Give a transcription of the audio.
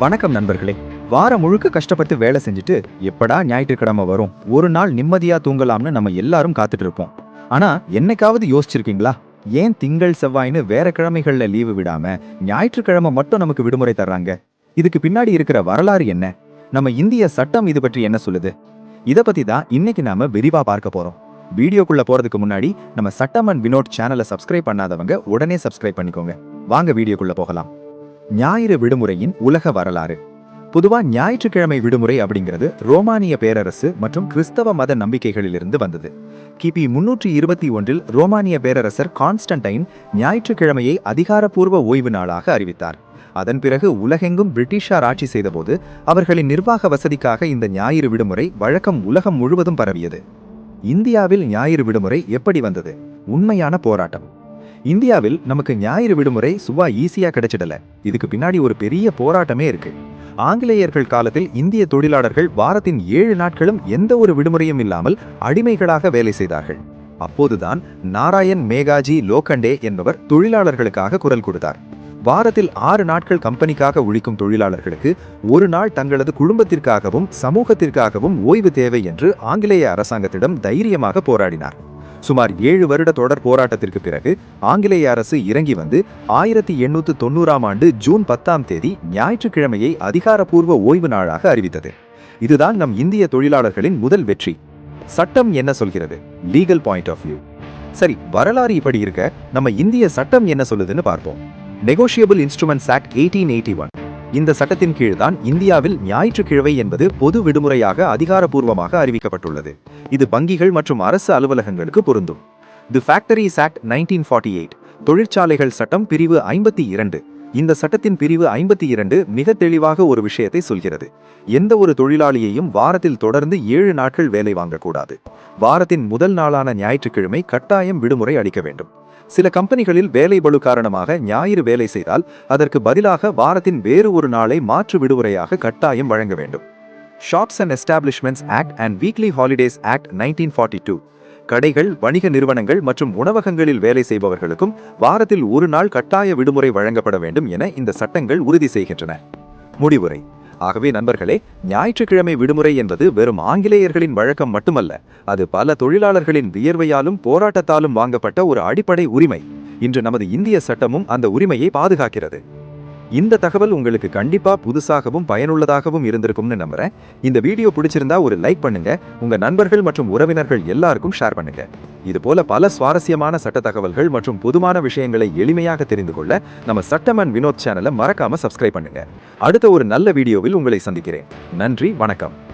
வணக்கம் நண்பர்களே. வாரம் முழுக்க கஷ்டப்பட்டு வேலை செஞ்சுட்டு எப்படா ஞாயிற்றுக்கிழமை வரும் ஒரு நாள் நிம்மதியா தூங்கலாம்னு நம்ம எல்லாரும் காத்துட்டு இருப்போம் ஆனா என்னைக்காவது யோசிச்சிருக்கீங்களா? ஏன் திங்கள் செவ்வாய்னு வேற கிழமைகள்ல லீவு விடாம ஞாயிற்றுக்கிழமை மட்டும் நமக்கு விடுமுறை தர்றாங்க? இதுக்கு பின்னாடி இருக்கிற வரலாறு என்ன? நம்ம இந்திய சட்டம் இது பற்றி என்ன சொல்லுது? இத பத்தி தான் இன்னைக்கு நாம விரிவா பார்க்க போறோம். வீடியோக்குள்ள போறதுக்கு முன்னாடி நம்ம சட்டம் அண்ட் வினோட் சேனலை சப்ஸ்கிரைப் பண்ணாதவங்க உடனே சப்ஸ்கிரைப் பண்ணிக்கோங்க. வாங்க வீடியோக்குள்ள போகலாம். ஞாயிறு விடுமுறையின் உலக வரலாறு. பொதுவா ஞாயிற்றுக்கிழமை விடுமுறை அப்படிங்கிறது ரோமானிய பேரரசு மற்றும் கிறிஸ்தவ மத நம்பிக்கைகளிலிருந்து வந்தது. கிபி முன்னூற்றி இருபத்தி ஒன்றில் ரோமானிய பேரரசர் கான்ஸ்டன்டைன் ஞாயிற்றுக்கிழமையை அதிகாரப்பூர்வ ஓய்வு நாளாக அறிவித்தார். அதன் பிறகு உலகெங்கும் பிரிட்டிஷார் ஆட்சி செய்தபோது அவர்களின் நிர்வாக வசதிக்காக இந்த ஞாயிறு விடுமுறை வழக்கம் உலகம் முழுவதும் பரவியது. இந்தியாவில் ஞாயிறு விடுமுறை எப்படி வந்தது? உண்மையான போராட்டம். இந்தியாவில் நமக்கு ஞாயிறு விடுமுறை சுவா ஈஸியா கிடைச்சிடல. இதுக்கு பின்னாடி ஒரு பெரிய போராட்டமே இருக்கு. ஆங்கிலேயர்கள் காலத்தில் இந்திய தொழிலாளர்கள் வாரத்தின் ஏழு நாட்களும் எந்த ஒரு விடுமுறையும் இல்லாமல் அடிமைகளாக வேலை செய்தார்கள். அப்போதுதான் நாராயண் மேகாஜி லோகண்டே என்பவர் தொழிலாளர்களுக்காக குரல் கொடுத்தார். வாரத்தில் ஆறு நாட்கள் கம்பெனிக்காக உழைக்கும் தொழிலாளர்களுக்கு ஒரு நாள் தங்களது குடும்பத்திற்காகவும் சமூகத்திற்காகவும் ஓய்வு தேவை என்று ஆங்கிலேய அரசாங்கத்திடம் தைரியமாக போராடினார். சுமார் ஏழு வருட தொடர் போராட்டத்திற்கு பிறகு ஆங்கிலேய அரசு இறங்கி வந்து ஆயிரத்தி எண்ணூத்து தொண்ணூறாம் ஆண்டு ஜூன் பத்தாம் தேதி ஞாயிற்றுக்கிழமையை அதிகாரப்பூர்வ ஓய்வு நாளாக அறிவித்தது. இதுதான் நம் இந்திய தொழிலாளர்களின் முதல் வெற்றி. சட்டம் என்ன சொல்கிறது? லீகல் பாயிண்ட் ஆஃப் வியூ சரி வரலாறு இப்படி இருக்க நம்ம இந்திய சட்டம் என்ன சொல்லுதுன்னு பார்ப்போம். Negotiable instruments act eighteen eighty one இந்த சட்டத்தின் கீழ்தான் இந்தியாவில் ஞாயிற்றுக்கிழமை என்பது பொது விடுமுறையாக அதிகாரப்பூர்வமாக அறிவிக்கப்பட்டுள்ளது. இது வங்கிகள் மற்றும் அரசு அலுவலகங்களுக்கு பொருந்தும். The factories act nineteen forty eight தொழிற்சாலைகள் சட்டம் பிரிவு ஐம்பத்தி இரண்டு. இந்த சட்டத்தின் பிரிவு ஐம்பத்தி இரண்டு மிக தெளிவாக ஒரு விஷயத்தை சொல்கிறது. எந்த ஒரு தொழிலாளியையும் வாரத்தில் தொடர்ந்து ஏழு நாட்கள் வேலை வாங்கக்கூடாது. வாரத்தின் முதல் நாளான ஞாயிற்றுக்கிழமை கட்டாயம் விடுமுறை அளிக்க வேண்டும். சில கம்பெனிகளில் வேலை பளு காரணமாக ஞாயிறு வேலை செய்தால் அதற்கு பதிலாக வாரத்தின் வேறு ஒரு நாளை மாற்று விடுமுறையாக கட்டாயம் வழங்க வேண்டும். Shops and establishments act and weekly holidays act nineteen forty two கடைகள் வணிக நிறுவனங்கள் மற்றும் உணவகங்களில் வேலை செய்பவர்களுக்கும் வாரத்தில் ஒரு நாள் கட்டாய விடுமுறை வழங்கப்பட வேண்டும் என இந்த சட்டங்கள் உறுதி செய்கின்றன. முடிவுரை. ஆகவே நண்பர்களே ஞாயிற்றுக்கிழமை விடுமுறை என்பது வெறும் ஆங்கிலேயர்களின் வழக்கம் மட்டுமல்ல. அது பல தொழிலாளர்களின் வியர்வையாலும் போராட்டத்தாலும் வாங்கப்பட்ட ஒரு அடிப்படை உரிமை. இன்று நமது இந்திய சட்டமும் அந்த உரிமையை பாதுகாக்கிறது. இந்த தகவல் உங்களுக்கு கண்டிப்பா புதுசாகவும் பயனுள்ளதாகவும் இருந்திருக்கும்னு நம்புறேன். இந்த வீடியோ பிடிச்சிருந்தா ஒரு லைக் பண்ணுங்க உங்க நண்பர்கள் மற்றும் உறவினர்கள் எல்லாருக்கும் ஷேர் பண்ணுங்க. இது போல பல சுவாரஸ்யமான சட்ட தகவல்கள் மற்றும் பொதுவான விஷயங்களை எளிமையாக தெரிந்து கொள்ள நம்ம சட்டம் வினோத் சேனலை மறக்காம சப்ஸ்கிரைப் பண்ணுங்க. அடுத்த ஒரு நல்ல வீடியோவில் உங்களை சந்திக்கிறேன். நன்றி வணக்கம்.